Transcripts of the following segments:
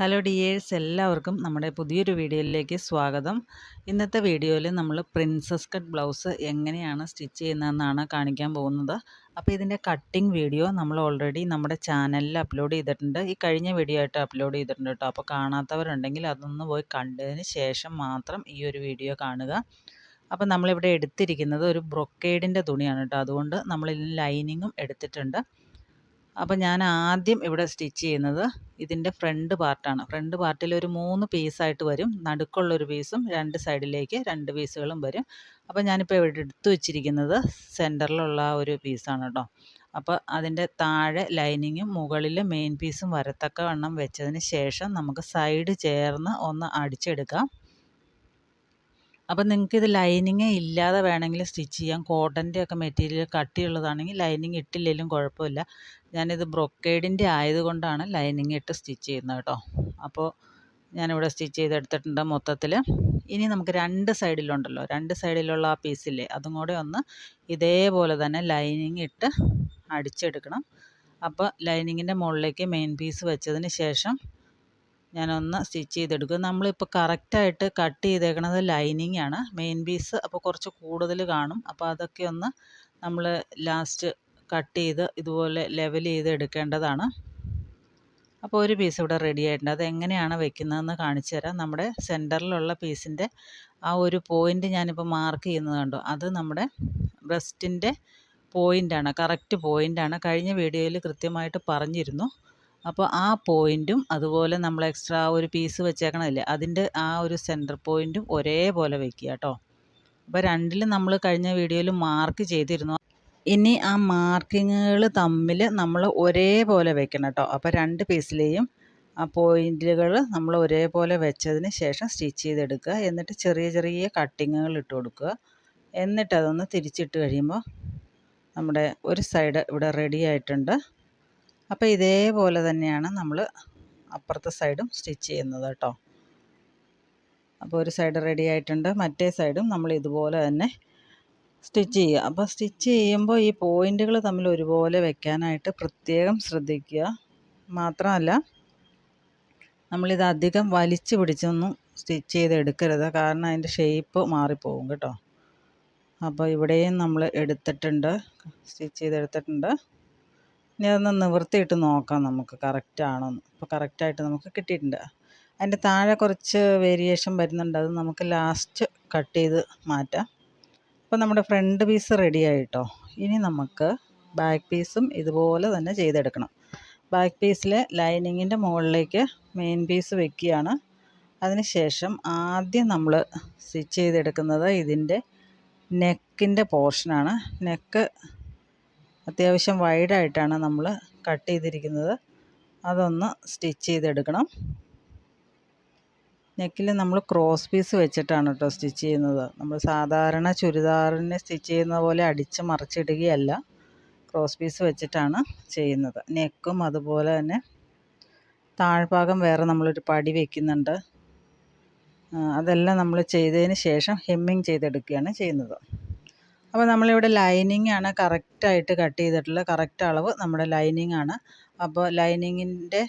Hello dears എല്ലാവർക്കും നമ്മുടെ പുതിയൊരു വീഡിയോയിലേക്ക് സ്വാഗതം. ഇന്നത്തെ വീഡിയോയിൽ നമ്മൾ പ്രിൻസസ് കട്ട് ബ്ലൗസ് എങ്ങനെയാണ് സ്റ്റിച്ച് ചെയ്യുന്നതെന്നാണ് കാണിക്കാൻ പോകുന്നത്. അപ്പോൾ ഇതിന്റെ കട്ടിംഗ് വീഡിയോ നമ്മൾ ഓൾറെഡി നമ്മുടെ ചാനലിൽ അപ്ലോഡ് ചെയ്തിട്ടുണ്ട്. ഈ കഴിഞ്ഞ വീഡിയോ ആയിട്ട് അപ്ലോഡ് ചെയ്തിട്ടുണ്ട് കേട്ടോ. അപ്പോൾ കാണാത്തവരുണ്ടെങ്കിൽ അതൊന്ന് പോയി കണ്ടതിന് ശേഷം മാത്രം ഈ ഒരു വീഡിയോ കാണുക. അപ്പോൾ നമ്മളിവിടെ എടുത്തിരിക്കുന്നത് ഒരു ബ്രൊക്കേഡിന്റെ തുണിയാണ് കേട്ടോ. അതുകൊണ്ട് നമ്മൾ ലൈനിങ്ങും എടുത്തിട്ടുണ്ട്. അപ്പോൾ ഞാൻ ആദ്യം ഇവിടെ സ്റ്റിച്ച് ചെയ്യുന്നത് ഇതിന്റെ ഫ്രണ്ട് പാർട്ടാണ് ഫ്രണ്ട് പാർട്ടിൽ ഒരു മൂന്ന് പീസായിട്ട് വരും. നടുക്കുള്ളൊരു പീസും രണ്ട് സൈഡിലേക്ക് രണ്ട് പീസുകളും വരും. അപ്പോൾ ഞാനിപ്പോൾ ഇവിടെ എടുത്തു വെച്ചിരിക്കുന്നത് സെന്ററിലുള്ള ഒരു പീസാണ് കേട്ടോ അപ്പോൾ അതിന്റെ താഴെ ലൈനിങ്ങും മുകളിൽ മെയിൻ പീസും വരത്തക്ക വണ്ണം വെച്ചതിന് ശേഷം നമുക്ക് സൈഡ് ചേർന്ന് ഒന്ന് അടിച്ചെടുക്കാം. അപ്പം നിങ്ങൾക്ക് ഇത് ലൈനിങ് ഇല്ലാതെ വേണമെങ്കിൽ സ്റ്റിച്ച് ചെയ്യാം. കോട്ടന്റെ ഒക്കെ മെറ്റീരിയൽ കട്ടിയുള്ളതാണെങ്കിൽ ലൈനിങ് ഇട്ടില്ലെങ്കിലും കുഴപ്പമില്ല. ഞാനിത് ബ്രൊക്കേഡിന്റെ ആയതുകൊണ്ടാണ് ലൈനിങ് ഇട്ട് സ്റ്റിച്ച് ചെയ്യുന്നത് കേട്ടോ. അപ്പോൾ ഞാനിവിടെ സ്റ്റിച്ച് ചെയ്തെടുത്തിട്ടുണ്ട് മൊത്തത്തിൽ ഇനി നമുക്ക് രണ്ട് സൈഡിലുണ്ടല്ലോ. രണ്ട് സൈഡിലുള്ള ആ പീസില്ലേ അതും കൂടെ ഒന്ന് ഇതേപോലെ തന്നെ ലൈനിങ് ഇട്ട് അടിച്ചെടുക്കണം. അപ്പോൾ ലൈനിങ്ങിന്റെ മുകളിലേക്ക് മെയിൻ പീസ് വെച്ചതിന് ശേഷം ഞാനൊന്ന് സ്റ്റിച്ച് ചെയ്തെടുക്കും. നമ്മളിപ്പോൾ കറക്റ്റായിട്ട് കട്ട് ചെയ്തേക്കണത് ലൈനിങ് ആണ്. മെയിൻ പീസ് അപ്പോൾ കുറച്ച് കൂടുതൽ കാണും. അപ്പോൾ അതൊക്കെ ഒന്ന് നമ്മൾ ലാസ്റ്റ് കട്ട് ചെയ്ത് ഇതുപോലെ ലെവൽ ചെയ്ത് എടുക്കേണ്ടതാണ്. അപ്പോൾ ഒരു പീസ് ഇവിടെ റെഡി ആയിട്ടുണ്ട്. അത് എങ്ങനെയാണ് വെക്കുന്നതെന്ന് കാണിച്ചു തരാം. നമ്മുടെ സെന്ററിലുള്ള പീസിന്റെ ആ ഒരു പോയിന്റ് ഞാനിപ്പോൾ മാർക്ക് ചെയ്യുന്നത് കണ്ടു? അത് നമ്മുടെ ബ്രസ്റ്റിന്റെ പോയിന്റാണ് കറക്റ്റ് പോയിന്റാണ് കഴിഞ്ഞ വീഡിയോയിൽ കൃത്യമായിട്ട് പറഞ്ഞിരുന്നു. അപ്പോൾ ആ പോയിന്റും അതുപോലെ നമ്മൾ എക്സ്ട്രാ ഒരു പീസ് വെച്ചേക്കണമില്ലേ അതിന്റെ ആ ഒരു സെന്റർ പോയിന്റും ഒരേപോലെ വെക്കുക കേട്ടോ. അപ്പോൾ രണ്ടിലും നമ്മൾ കഴിഞ്ഞ വീഡിയോയിൽ മാർക്ക് ചെയ്തിരുന്നു. ഇനി ആ മാർക്കിങ്ങുകൾ തമ്മിൽ നമ്മൾ ഒരേപോലെ വെക്കണം കേട്ടോ. അപ്പോൾ രണ്ട് പീസിലെയും ആ പോയിന്റുകൾ നമ്മൾ ഒരേപോലെ വെച്ചതിന് ശേഷം സ്റ്റിച്ച് ചെയ്തെടുക്കുക. എന്നിട്ട് ചെറിയ ചെറിയ കട്ടിങ്ങുകൾ ഇട്ട് കൊടുക്കുക. എന്നിട്ട് അതൊന്ന് തിരിച്ചിട്ട് കഴിയുമ്പോൾ നമ്മുടെ ഒരു സൈഡ് ഇവിടെ റെഡി ആയിട്ടുണ്ട്. അപ്പോൾ ഇതേപോലെ തന്നെയാണ് നമ്മൾ അപ്പുറത്തെ സൈഡും സ്റ്റിച്ച് ചെയ്യുന്നത് കേട്ടോ. അപ്പോൾ ഒരു സൈഡ് റെഡി ആയിട്ടുണ്ട്. മറ്റേ സൈഡും നമ്മൾ ഇതുപോലെ തന്നെ സ്റ്റിച്ച് ചെയ്യുക. അപ്പോൾ സ്റ്റിച്ച് ചെയ്യുമ്പോൾ ഈ പോയിന്റുകൾ തമ്മിൽ ഒരുപോലെ വെക്കാനായിട്ട് പ്രത്യേകം ശ്രദ്ധിക്കുക. മാത്രമല്ല നമ്മളിത് അധികം വലിച്ചു പിടിച്ചൊന്നും സ്റ്റിച്ച് ചെയ്തെടുക്കരുത്. കാരണം അതിന്റെ ഷേപ്പ് മാറിപ്പോകും കേട്ടോ. അപ്പോൾ ഇവിടെയും നമ്മൾ എടുത്തിട്ടുണ്ട്. സ്റ്റിച്ച് ചെയ്തെടുത്തിട്ടുണ്ട്. ഇനി അതൊന്ന് നിവർത്തിയിട്ട് നോക്കാം നമുക്ക് കറക്റ്റ് ആണോന്ന്. അപ്പോൾ കറക്റ്റായിട്ട് നമുക്ക് കിട്ടിയിട്ടുണ്ട്. അതിന്റെ താഴെ കുറച്ച് വേരിയേഷൻ വരുന്നുണ്ട്. അത് നമുക്ക് ലാസ്റ്റ് കട്ട് ചെയ്ത് മാറ്റാം. അപ്പോൾ നമ്മുടെ ഫ്രണ്ട് പീസ് റെഡി ആയിട്ടോ? ഇനി നമുക്ക് ബാക്ക് പീസും ഇതുപോലെ തന്നെ ചെയ്തെടുക്കണം. ബാക്ക് പീസിലെ ലൈനിങ്ങിന്റെ മുകളിലേക്ക് മെയിൻ പീസ് വെക്കുകയാണ്. അതിനുശേഷം ആദ്യം നമ്മൾ സ്റ്റിച്ച് ചെയ്തെടുക്കുന്നത് ഇതിന്റെ നെക്കിന്റെ പോർഷനാണ് നെക്ക് അത്യാവശ്യം വൈഡായിട്ടാണ് നമ്മൾ കട്ട് ചെയ്തിരിക്കുന്നത്. അതൊന്ന് സ്റ്റിച്ച് ചെയ്തെടുക്കണം. നെക്കിൽ നമ്മൾ ക്രോസ് പീസ് വെച്ചിട്ടാണ് കേട്ടോ സ്റ്റിച്ച് ചെയ്യുന്നത്. നമ്മൾ സാധാരണ ചുരിദാറിനെ സ്റ്റിച്ച് ചെയ്യുന്ന പോലെ അടിച്ച് മറിച്ചിടുകയല്ല. ക്രോസ് പീസ് വെച്ചിട്ടാണ് ചെയ്യുന്നത്. നെക്കും അതുപോലെ തന്നെ താഴ്ഭാഗം വേറെ നമ്മളൊരു പടി വയ്ക്കുന്നുണ്ട് അതെല്ലാം നമ്മൾ ചെയ്തതിന് ശേഷം ഹെമ്മിങ് ചെയ്തെടുക്കുകയാണ് ചെയ്യുന്നത്. അപ്പോൾ നമ്മളിവിടെ ലൈനിങ് ആണ് കറക്റ്റായിട്ട് കട്ട് ചെയ്തിട്ടുള്ള കറക്റ്റ് അളവ് നമ്മുടെ ലൈനിങ് ആണ്. അപ്പോൾ ലൈനിങ്ങിന്റെ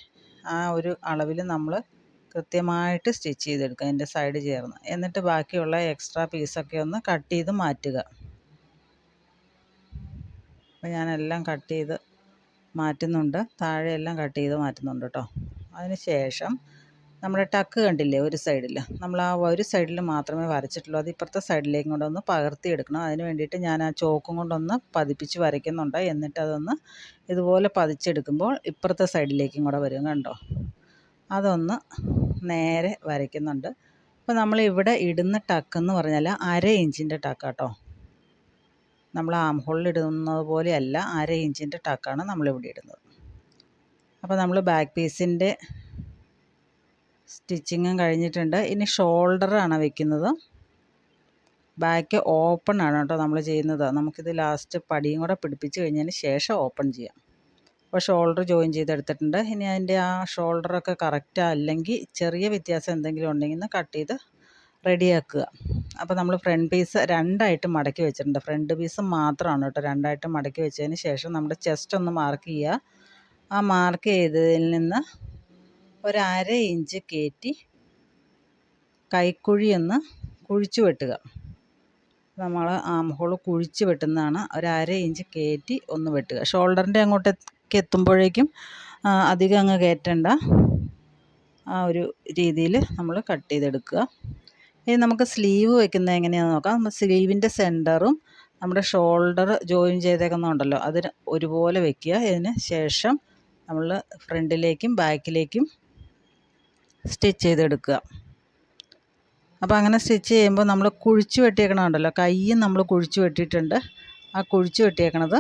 ആ ഒരു അളവിൽ നമ്മൾ കൃത്യമായിട്ട് സ്റ്റിച്ച് ചെയ്തെടുക്കുക അതിന്റെ സൈഡ് ചേർന്ന്. എന്നിട്ട് ബാക്കിയുള്ള എക്സ്ട്രാ പീസൊക്കെ ഒന്ന് കട്ട് ചെയ്ത് മാറ്റുക. അപ്പോൾ ഞാനെല്ലാം കട്ട് ചെയ്ത് മാറ്റുന്നുണ്ട്. താഴെയെല്ലാം കട്ട് ചെയ്ത് മാറ്റുന്നുണ്ട് കേട്ടോ അതിന് ശേഷം നമ്മുടെ ടക്ക് കണ്ടില്ലേ ഒരു സൈഡിൽ നമ്മൾ ആ ഒരു സൈഡിൽ മാത്രമേ വരച്ചിട്ടുള്ളൂ. അത് ഇപ്പുറത്തെ സൈഡിലേക്കും കൂടെ ഒന്ന് പകർത്തിയെടുക്കണം അതിന് വേണ്ടിയിട്ട് ഞാൻ ആ ചോക്കും കൊണ്ടൊന്ന് പതിപ്പിച്ച് വരയ്ക്കുന്നുണ്ട്. എന്നിട്ട് അതൊന്ന് ഇതുപോലെ പതിച്ചെടുക്കുമ്പോൾ ഇപ്പുറത്തെ സൈഡിലേക്കും കൂടെ വരും കണ്ടോ? അതൊന്ന് നേരെ വരയ്ക്കുന്നുണ്ട്. അപ്പോൾ നമ്മൾ ഇവിടെ ഇടുന്ന ടക്ക് എന്ന് പറഞ്ഞാൽ അര ഇഞ്ചിന്റെ ടക്കാട്ടോ. നമ്മൾ ആം ഹോളിൽ ഇടുന്നത് പോലെയല്ല അര ഇഞ്ചിന്റെ ടക്കാണ് നമ്മളിവിടെ ഇടുന്നത്. അപ്പോൾ നമ്മൾ ബാക്ക് പീസിന്റെ സ്റ്റിച്ചിങ്ങും കഴിഞ്ഞിട്ടുണ്ട്. ഇനി ഷോൾഡറാണ് വെക്കുന്നത്. ബാക്ക് ഓപ്പൺ ആണ് കേട്ടോ നമ്മൾ ചെയ്യുന്നത്. നമുക്കിത് ലാസ്റ്റ് പടിയും കൂടെ പിടിപ്പിച്ച് കഴിഞ്ഞതിന് ശേഷം ഓപ്പൺ ചെയ്യാം. അപ്പോൾ ഷോൾഡർ ജോയിൻ ചെയ്തെടുത്തിട്ടുണ്ട്. ഇനി അതിന്റെ ആ ഷോൾഡറൊക്കെ കറക്റ്റ് അല്ലെങ്കിൽ ചെറിയ വ്യത്യാസം എന്തെങ്കിലും ഉണ്ടെങ്കിൽ കട്ട് ചെയ്ത് റെഡിയാക്കുക. അപ്പോൾ നമ്മൾ ഫ്രണ്ട് പീസ് രണ്ടായിട്ട് മടക്കി വെച്ചിട്ടുണ്ട്. ഫ്രണ്ട് പീസ് മാത്രമാണ് കേട്ടോ രണ്ടായിട്ട് മടക്കി വെച്ചതിന് ശേഷം നമ്മുടെ ചെസ്റ്റ് ഒന്ന് മാർക്ക് ചെയ്യുക. ആ മാർക്ക് ചെയ്തതിൽ നിന്ന് ഒരു അര ഇഞ്ച് കയറ്റി കൈക്കുഴി ഒന്ന് കുഴിച്ചു വെട്ടുക. നമ്മൾ ആം ഹോൾ കുഴിച്ച് വെട്ടുന്നതാണ് ഒരര ഇഞ്ച് കയറ്റി ഒന്ന് വെട്ടുക. ഷോൾഡറിന്റെ അങ്ങോട്ടേക്ക് എത്തുമ്പോഴേക്കും അധികം അങ്ങ് കയറ്റണ്ട. ആ ഒരു രീതിയിൽ നമ്മൾ കട്ട് ചെയ്തെടുക്കുക. ഇനി നമുക്ക് സ്ലീവ് വെക്കുന്നത് എങ്ങനെയാണെന്ന് നോക്കാം. നമ്മൾ സ്ലീവിന്റെ സെന്ററും നമ്മുടെ ഷോൾഡർ ജോയിൻ ചെയ്തേക്കുന്നുണ്ടല്ലോ അതിന് ഒരുപോലെ വെക്കുക. ഇതിന് ശേഷം നമ്മൾ ഫ്രണ്ടിലേക്കും ബാക്കിലേക്കും സ്റ്റിച്ച് ചെയ്തെടുക്കുക. അപ്പോൾ അങ്ങനെ സ്റ്റിച്ച് ചെയ്യുമ്പോൾ നമ്മൾ കുഴിച്ച് വെട്ടിയേക്കണമുണ്ടല്ലോ കൈയും നമ്മൾ കുഴിച്ച് വെട്ടിയിട്ടുണ്ട്. ആ കുഴിച്ച് വെട്ടിയേക്കണത്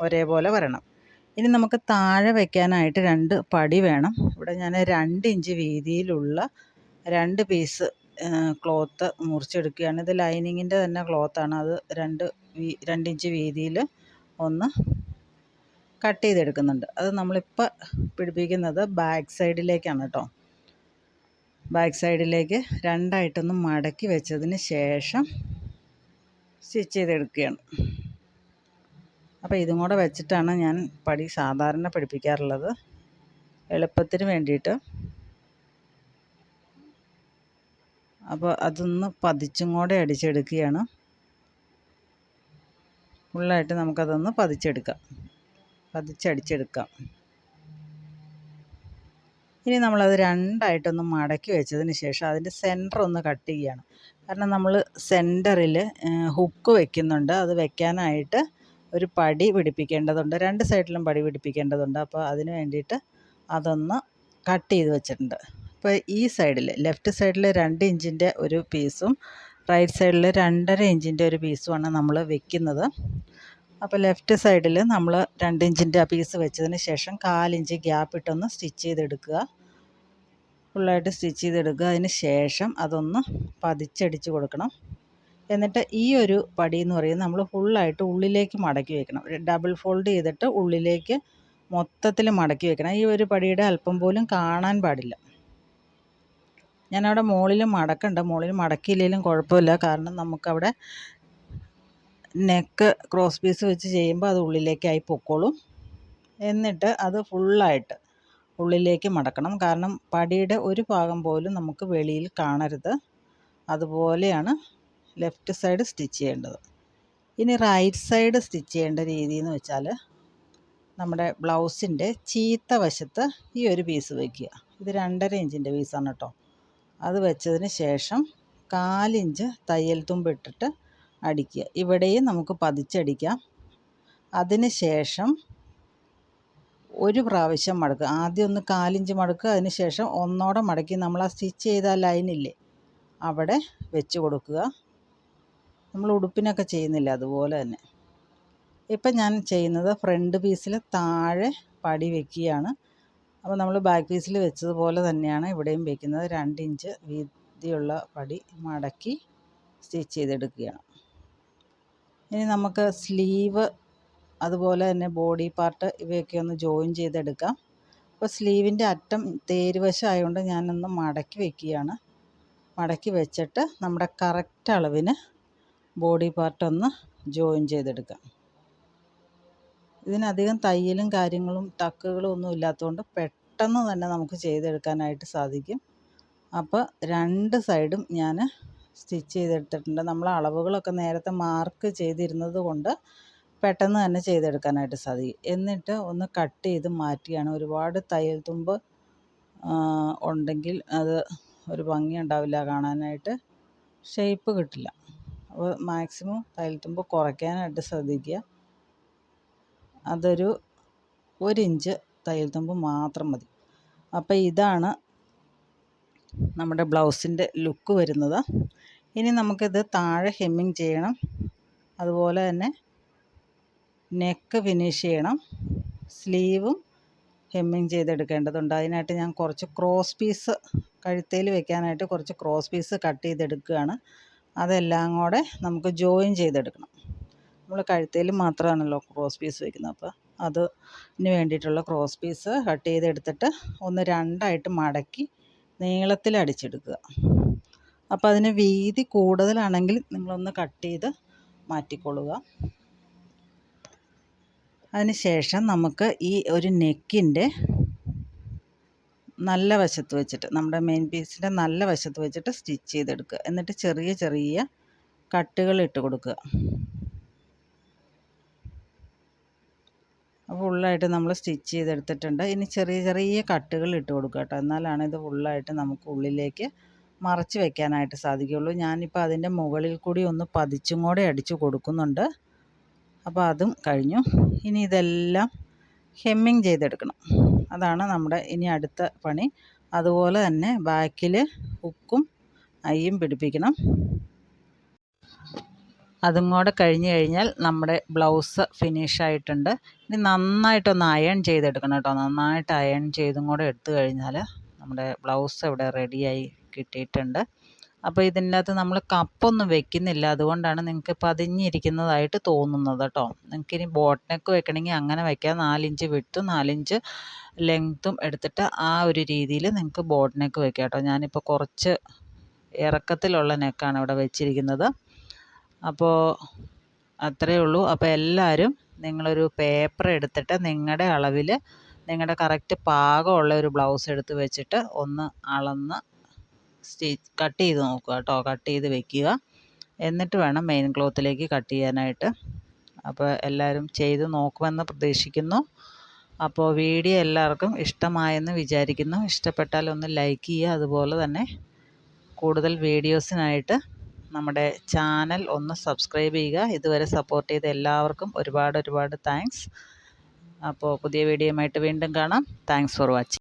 ഒരേപോലെ വരണം. ഇനി നമുക്ക് താഴെ വയ്ക്കാനായിട്ട് രണ്ട് പടി വേണം. ഇവിടെ ഞാൻ രണ്ട് ഇഞ്ച് വീതിയിലുള്ള രണ്ട് പീസ് ക്ലോത്ത് മുറിച്ചെടുക്കുകയാണ്. ഇത് ലൈനിങ്ങിന്റെ തന്നെ ക്ലോത്താണ്. അത് രണ്ട് രണ്ട് ഇഞ്ച് വീതിയിൽ ഒന്ന് കട്ട് ചെയ്തെടുക്കുന്നുണ്ട്. അത് നമ്മളിപ്പോൾ പിടിപ്പിക്കുന്നത് ബാക്ക് സൈഡിലേക്കാണ് കേട്ടോ. ബാക്ക് സൈഡിലേക്ക് രണ്ടായിട്ടൊന്ന് മടക്കി വെച്ചതിന് ശേഷം സ്റ്റിച്ച് ചെയ്തെടുക്കുകയാണ്. അപ്പോൾ ഇതും കൂടെ വെച്ചിട്ടാണ് ഞാൻ പടി സാധാരണ പഠിപ്പിക്കാറുള്ളത്. എളുപ്പത്തിന് വേണ്ടിയിട്ട്. അപ്പോൾ അതൊന്ന് പതിച്ചും കൂടെ അടിച്ചെടുക്കുകയാണ്. ഫുള്ളായിട്ട് നമുക്കതൊന്ന് പതിച്ചെടുക്കാം. പതിച്ചടിച്ചെടുക്കാം. ഇനി നമ്മളത് രണ്ടായിട്ടൊന്ന് മടക്കി വെച്ചതിന് ശേഷം അതിന്റെ സെന്റർ ഒന്ന് കട്ട് ചെയ്യണം. കാരണം നമ്മൾ സെന്ററിൽ ഹുക്ക് വെക്കുന്നുണ്ട്. അത് വെക്കാനായിട്ട് ഒരു പടി പിടിപ്പിക്കേണ്ടതുണ്ട്. രണ്ട് സൈഡിലും പടി പിടിപ്പിക്കേണ്ടതുണ്ട്. അപ്പോൾ അതിന് വേണ്ടിയിട്ട് അതൊന്ന് കട്ട് ചെയ്ത് വെച്ചിട്ടുണ്ട്. അപ്പോൾ ഈ സൈഡിൽ ലെഫ്റ്റ് സൈഡിൽ രണ്ട് ഇഞ്ചിന്റെ ഒരു പീസും റൈറ്റ് സൈഡിൽ രണ്ടര ഇഞ്ചിന്റെ ഒരു പീസുമാണ് നമ്മൾ വെക്കുന്നത്. അപ്പോൾ ലെഫ്റ്റ് സൈഡിൽ നമ്മൾ രണ്ട് ഇഞ്ചിന്റെ ആ പീസ് വെച്ചതിന് ശേഷം കാലിഞ്ച് ഗ്യാപ്പ് ഇട്ടൊന്ന് സ്റ്റിച്ച് ചെയ്തെടുക്കുക. ഫുള്ളായിട്ട് സ്റ്റിച്ച് ചെയ്തെടുക്കുക. അതിന് ശേഷം അതൊന്ന് പതിച്ചടിച്ച് കൊടുക്കണം. എന്നിട്ട് ഈ ഒരു പടി എന്ന് പറയുന്നത് നമ്മൾ ഫുള്ളായിട്ട് ഉള്ളിലേക്ക് മടക്കി വെക്കണം. ഡബിൾ ഫോൾഡ് ചെയ്തിട്ട് ഉള്ളിലേക്ക് മൊത്തത്തിൽ മടക്കി വെക്കണം. ഈ ഒരു പടിയുടെ അല്പം പോലും കാണാൻ പാടില്ല. ഞാനവിടെ മുകളിൽ മടക്കണ്ട മുകളിൽ മടക്കിയില്ലെങ്കിലും കുഴപ്പമില്ല. കാരണം നമുക്കവിടെ നെക്ക് ക്രോസ് പീസ് വെച്ച് ചെയ്യുമ്പോൾ അത് ഉള്ളിലേക്കായി പൊക്കോളും. എന്നിട്ട് അത് ഫുള്ളായിട്ട് ഉള്ളിലേക്ക് മടക്കണം. കാരണം പടിയുടെ ഒരു ഭാഗം പോലും നമുക്ക് വെളിയിൽ കാണരുത്. അതുപോലെയാണ് ലെഫ്റ്റ് സൈഡ് സ്റ്റിച്ച് ചെയ്യേണ്ടത്. ഇനി റൈറ്റ് സൈഡ് സ്റ്റിച്ച് ചെയ്യേണ്ട രീതി എന്ന് വെച്ചാൽ നമ്മുടെ ബ്ലൗസിന്റെ ചീത്ത വശത്ത് ഈ ഒരു പീസ് വയ്ക്കുക ഇത് രണ്ടര ഇഞ്ചിന്റെ പീസാണ് കേട്ടോ. അത് വെച്ചതിന് ശേഷം കാലിഞ്ച് തയ്യൽ തുമ്പിട്ടിട്ട് അടിക്കുക. ഇവിടെയും നമുക്ക് പതിച്ചടിക്കാം. അതിന് ശേഷം ഒരു പ്രാവശ്യം മടക്കുക ആദ്യം ഒന്ന് കാലിഞ്ച് മടക്കുക അതിന് ശേഷം ഒന്നോടെ മടക്കി. നമ്മൾ ആ സ്റ്റിച്ച് ചെയ്ത ലൈനില്ലേ അവിടെ വെച്ച് കൊടുക്കുക. നമ്മൾ ഉടുപ്പിനൊക്കെ ചെയ്യുന്നില്ല അതുപോലെ തന്നെ. ഇപ്പം ഞാൻ ചെയ്യുന്നത് ഫ്രണ്ട് പീസിൽ താഴെ പടി വെക്കുകയാണ്. അപ്പോൾ നമ്മൾ ബാക്ക് പീസിൽ വെച്ചതുപോലെ തന്നെയാണ് ഇവിടെയും വെക്കുന്നത്. രണ്ട് ഇഞ്ച് വീതിയുള്ള പടി മടക്കി സ്റ്റിച്ച് ചെയ്തെടുക്കുകയാണ്. ഇനി നമുക്ക് സ്ലീവ് അതുപോലെ തന്നെ ബോഡി പാർട്ട് ഇവയൊക്കെ ഒന്ന് ജോയിൻ ചെയ്തെടുക്കാം. അപ്പോൾ സ്ലീവിന്റെ അറ്റം തേരുവശമായതുകൊണ്ട് ഞാനൊന്ന് മടക്കി വെക്കുകയാണ്. മടക്കി വെച്ചിട്ട് നമ്മുടെ കറക്റ്റ് അളവിന് ബോഡി പാർട്ടൊന്ന് ജോയിൻ ചെയ്തെടുക്കാം. ഇതിനധികം തയ്യലും കാര്യങ്ങളും ടക്കുകളും ഒന്നും ഇല്ലാത്തതുകൊണ്ട് പെട്ടെന്ന് തന്നെ നമുക്ക് ചെയ്തെടുക്കാനായിട്ട് സാധിക്കും. അപ്പോൾ രണ്ട് സൈഡും ഞാൻ സ്റ്റിച്ച് ചെയ്തെടുത്തിട്ടുണ്ട്. നമ്മൾ അളവുകളൊക്കെ നേരത്തെ മാർക്ക് ചെയ്തിരുന്നത് കൊണ്ട് പെട്ടെന്ന് തന്നെ ചെയ്തെടുക്കാനായിട്ട് സാധിക്കും. എന്നിട്ട് ഒന്ന് കട്ട് ചെയ്ത് മാറ്റിയാണ്. ഒരുപാട് തയ്യൽ തുമ്പ് ഉണ്ടെങ്കിൽ അത് ഒരു ഭംഗി ഉണ്ടാവില്ല കാണാനായിട്ട്. ഷേപ്പ് കിട്ടില്ല. അപ്പോൾ മാക്സിമം തയ്യൽ തുമ്പ് കുറയ്ക്കാനായിട്ട് ശ്രദ്ധിക്കുക. അതൊരു ഒരു ഇഞ്ച് തയ്യൽ തുമ്പ് മാത്രം മതി. അപ്പോൾ ഇതാണ് നമ്മുടെ ബ്ലൗസിന്റെ ലുക്ക് വരുന്നത്. ഇനി നമുക്കിത് താഴെ ഹെമ്മിങ് ചെയ്യണം. അതുപോലെ തന്നെ നെക്ക് ഫിനിഷ് ചെയ്യണം. സ്ലീവും ഹെമ്മിങ് ചെയ്തെടുക്കേണ്ടതുണ്ട്. അതിനായിട്ട് ഞാൻ കുറച്ച് ക്രോസ് പീസ് കഴുത്തേൽ വെക്കാനായിട്ട് കുറച്ച് ക്രോസ് പീസ് കട്ട് ചെയ്തെടുക്കുകയാണ്. അതെല്ലാം കൂടെ നമുക്ക് ജോയിൻ ചെയ്തെടുക്കണം. നമ്മൾ കഴുത്തേൽ മാത്രമാണല്ലോ ക്രോസ് പീസ് വെക്കുന്നത്. അപ്പോൾ അതിന് വേണ്ടിയിട്ടുള്ള ക്രോസ് പീസ് കട്ട് ചെയ്തെടുത്തിട്ട് ഒന്ന് രണ്ടായിട്ട് മടക്കി നീളത്തിൽ അടിച്ചെടുക്കുക. അപ്പോൾ അതിന് വീതി കൂടുതലാണെങ്കിൽ നിങ്ങളൊന്ന് കട്ട് ചെയ്ത് മാറ്റിക്കൊള്ളുക. അതിന് ശേഷം നമുക്ക് ഈ ഒരു നെക്കിന്റെ നല്ല വശത്ത് വെച്ചിട്ട് നമ്മുടെ മെയിൻ പീസിന്റെ നല്ല വശത്ത് വെച്ചിട്ട് സ്റ്റിച്ച് ചെയ്തെടുക്കുക. എന്നിട്ട് ചെറിയ ചെറിയ കട്ടുകൾ ഇട്ട് കൊടുക്കുക. ഫുള്ളായിട്ട് നമ്മൾ സ്റ്റിച്ച് ചെയ്തെടുത്തിട്ടുണ്ട്. ഇനി ചെറിയ ചെറിയ കട്ടുകൾ ഇട്ട് കൊടുക്കുക കേട്ടോ. എന്നാലാണ് ഇത് ഫുള്ളായിട്ട് നമുക്ക് ഉള്ളിലേക്ക് മറച്ച് വെക്കാനായിട്ട് സാധിക്കുകയുള്ളൂ. ഞാനിപ്പോൾ അതിന്റെ മുകളിൽ കൂടി ഒന്ന് പതിച്ചും കൂടെ അടിച്ച് കൊടുക്കുന്നുണ്ട്. അപ്പോൾ അതും കഴിഞ്ഞു. ഇനി ഇതെല്ലാം ഹെമ്മിങ് ചെയ്തെടുക്കണം. അതാണ് നമ്മുടെ ഇനി അടുത്ത പണി. അതുപോലെ തന്നെ ബാക്കിൽ ഹുക്കും അയ്യും പിടിപ്പിക്കണം. അതും കൂടെ കഴിഞ്ഞ് കഴിഞ്ഞാൽ നമ്മുടെ ബ്ലൗസ് ഫിനിഷ് ആയിട്ടുണ്ട്. ഇനി നന്നായിട്ടൊന്ന് അയൺ ചെയ്തെടുക്കണം കേട്ടോ. നന്നായിട്ട് അയൺ ചെയ്തും കൂടെ എടുത്തു കഴിഞ്ഞാൽ നമ്മുടെ ബ്ലൗസ് ഇവിടെ റെഡിയായി കിട്ടിയിട്ടുണ്ട്. അപ്പോൾ ഇതിനകത്ത് നമ്മൾ കപ്പൊന്നും വെക്കുന്നില്ല. അതുകൊണ്ടാണ് നിങ്ങൾക്ക് പതിഞ്ഞിരിക്കുന്നതായിട്ട് തോന്നുന്നത് കേട്ടോ നിങ്ങൾക്കിനി ബോട്ട് നെക്ക് വെക്കണമെങ്കിൽ അങ്ങനെ വയ്ക്കാം നാലിഞ്ച് വിട്ടും നാലിഞ്ച് ലെങ്ത്തും എടുത്തിട്ട് ആ ഒരു രീതിയിൽ നിങ്ങൾക്ക് ബോട്ട് നെക്ക് വെക്കാം കേട്ടോ ഞാനിപ്പോൾ കുറച്ച് ഇറക്കത്തിലുള്ള നെക്കാണ് ഇവിടെ വെച്ചിരിക്കുന്നത്. അപ്പോൾ അത്രയേ ഉള്ളൂ. അപ്പോൾ എല്ലാവരും നിങ്ങളൊരു പേപ്പർ എടുത്തിട്ട് നിങ്ങളുടെ അളവിൽ നിങ്ങളുടെ കറക്റ്റ് പാകമുള്ള ഒരു ബ്ലൗസ് എടുത്ത് വെച്ചിട്ട് ഒന്ന് അളന്ന് സ്റ്റിച്ച് കട്ട് ചെയ്ത് നോക്കുക കേട്ടോ. കട്ട് ചെയ്ത് വെക്കുക. എന്നിട്ട് വേണം മെയിൻ ക്ലോത്തിലേക്ക് കട്ട് ചെയ്യാനായിട്ട്. അപ്പോൾ എല്ലാവരും ചെയ്ത് നോക്കുമെന്ന് പ്രതീക്ഷിക്കുന്നു. അപ്പോൾ വീഡിയോ എല്ലാവർക്കും ഇഷ്ടമായെന്ന് വിചാരിക്കുന്നു. ഇഷ്ടപ്പെട്ടാൽ ഒന്ന് ലൈക്ക് ചെയ്യുക. അതുപോലെ തന്നെ കൂടുതൽ വീഡിയോസിനായിട്ട് നമ്മുടെ ചാനൽ ഒന്ന് സബ്സ്ക്രൈബ് ചെയ്യുക. ഇതുവരെ സപ്പോർട്ട് ചെയ്ത എല്ലാവർക്കും ഒരുപാട് ഒരുപാട് താങ്ക്സ് അപ്പോൾ പുതിയ വീഡിയോയുമായിട്ട് വീണ്ടും കാണാം. Thanks for watching